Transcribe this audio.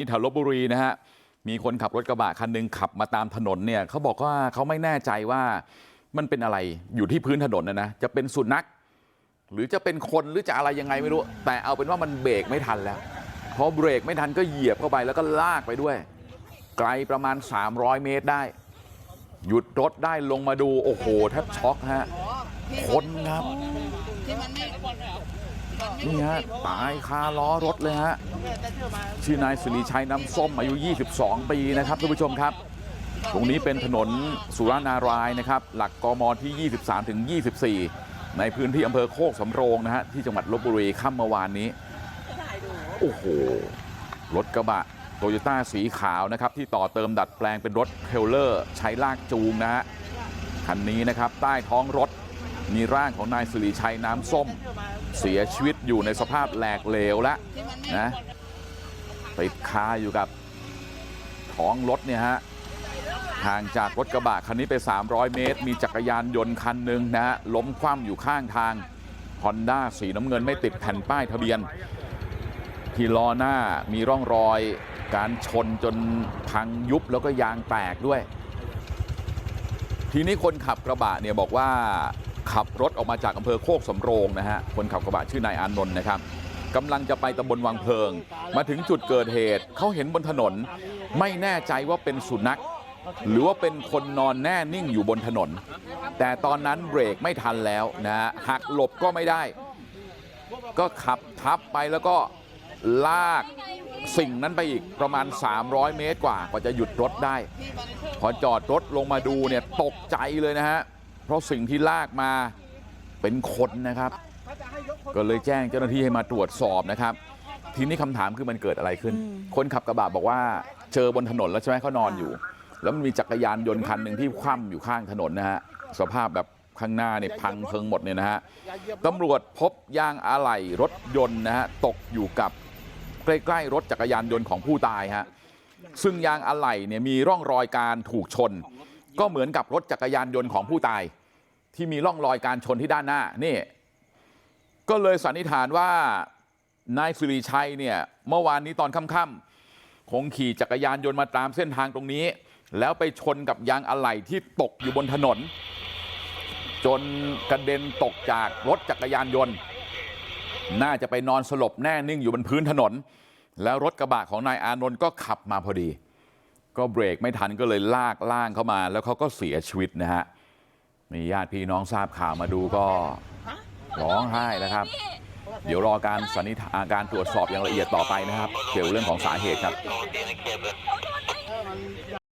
ที่แถวลบบุรีนะฮะมีคนขับรถกระบะคันหนึ่งขับมาตามถนนเนี่ยเขาบอกว่าเขาไม่แน่ใจว่ามันเป็นอะไรอยู่ที่พื้นถนนนะนะจะเป็นสุนัขหรือจะเป็นคนหรือจะอะไรยังไงไม่รู้แต่เอาเป็นว่ามันเบรกไม่ทันแล้วพอเบรกไม่ทันก็เหยียบเข้าไปแล้วก็ลากไปด้วยไกลประมาณ300เมตรได้หยุดรถได้ลงมาดูโอ้โหแทบช็อกฮะคนครับ นี่ฮะตายคาล้อรถเลยฮะชื่อนายสิริชัยน้ำส้มอายุ 22 ปีนะครับท่านผู้ชมครับ ตรงนี้เป็นถนนสุรานารายนะครับ หลักกมที่ 23ถึง24 ในพื้นที่อำเภอโคกสำโรงนะฮะที่จังหวัดลบบุรีค่ำเมื่อวานนี้ โอ้โห รถกระบะโตโยต้าสีขาวนะครับที่ต่อเติมดัดแปลงเป็นรถเทลเลอร์ ใช้ลากจูงนะฮะคันนี้นะครับใต้ท้องรถมีร่างของนายสิริชัยน้ำส้ม เสียชีวิตอยู่ในสภาพแหลกเหลวแล้วนไม่นะติดคาอยู่กับท้องรถเนี่ยฮะห่างจากรถกระบะคันนี้ไป 300 เมตร มีจักรยานยนต์คันหนึ่งนะฮะล้มคว่ำอยู่ข้างทางฮอนด้าสีน้ำเงินไม่ติดแผ่นป้ายทะเบียน ที่ล้อหน้ามีร่องรอยการชนจนพังยุบแล้วก็ยางแตกด้วย ทีนี้คนขับกระบะเนี่ยบอกว่า ขับรถออกมาจากอำเภอโคกสำโรงนะฮะคนขับกระบะชื่อนายอานนท์นะครับกำลังจะไปตำบลวังเพลิงมาถึงจุดเกิดเหตุเขาเห็นบนถนนไม่แน่ใจว่าเป็นสุนัขหรือว่าเป็นคนนอนแน่นิ่งอยู่บนถนน แต่ตอนนั้นเบรกไม่ทันแล้วนะฮะหักหลบก็ไม่ได้ ก็ขับทับไปแล้วก็ลากสิ่งนั้นไปอีกประมาณ 300 เมตรกว่ากว่าจะหยุดรถได้ พอจอดรถลงมาดูเนี่ยตกใจเลยนะฮะ ราะสิ่งที่ลากมาเป็นคนนะครับก็เลยแจ้งเจ้าหน้าที่ให้มาตรวจสอบนะครับทีนี้คำถามคือมันเกิดอะไรขึ้นคนขับกระบะบอกว่าเจอบนถนนแล้วใช่ไหมเขานอนอยู่แล้วมันมีจักรยานยนต์คันหนึ่งที่คว่ำอยู่ข้างถนนนะฮะสภาพแบบข้างหน้าเนี่ยพังเพิงหมดเนี่ยนะฮะตำรวจพบยางอะไหล่รถยนต์นะฮะตกอยู่กับใกล้ๆรถจักรยานยนต์ของผู้ตายฮะซึ่งยางอะไหล่เนี่ยมีร่องรอยการถูกชนก็เหมือนกับรถจักรยานยนต์ของผู้ตาย ที่มีร่องรอยการชนที่ด้านหน้านี่ก็เลยสันนิษฐานว่านายสิริชัยเนี่ยเมื่อวานนี้ตอนค่ำๆคงขี่จักรยานยนต์มาตามเส้นทางตรงนี้แล้วไปชนกับยางอะไหล่ที่ตกอยู่บนถนนจนกระเด็นตกจากรถจักรยานยนต์น่าจะไปนอนสลบแน่นิ่งอยู่บนพื้นถนนแล้วรถกระบะของนายอานนท์ก็ขับมาพอดีก็เบรกไม่ทันก็เลยลากล่างเข้ามาแล้วเขาก็เสียชีวิตนะฮะ นี่ญาติพี่น้องทราบข่าวมาดูก็ร้องไห้นะครับเดี๋ยวรอการสันนิษฐานการตรวจสอบอย่างละเอียดต่อไปนะครับเกี่ยวกับเรื่องของสาเหตุครับ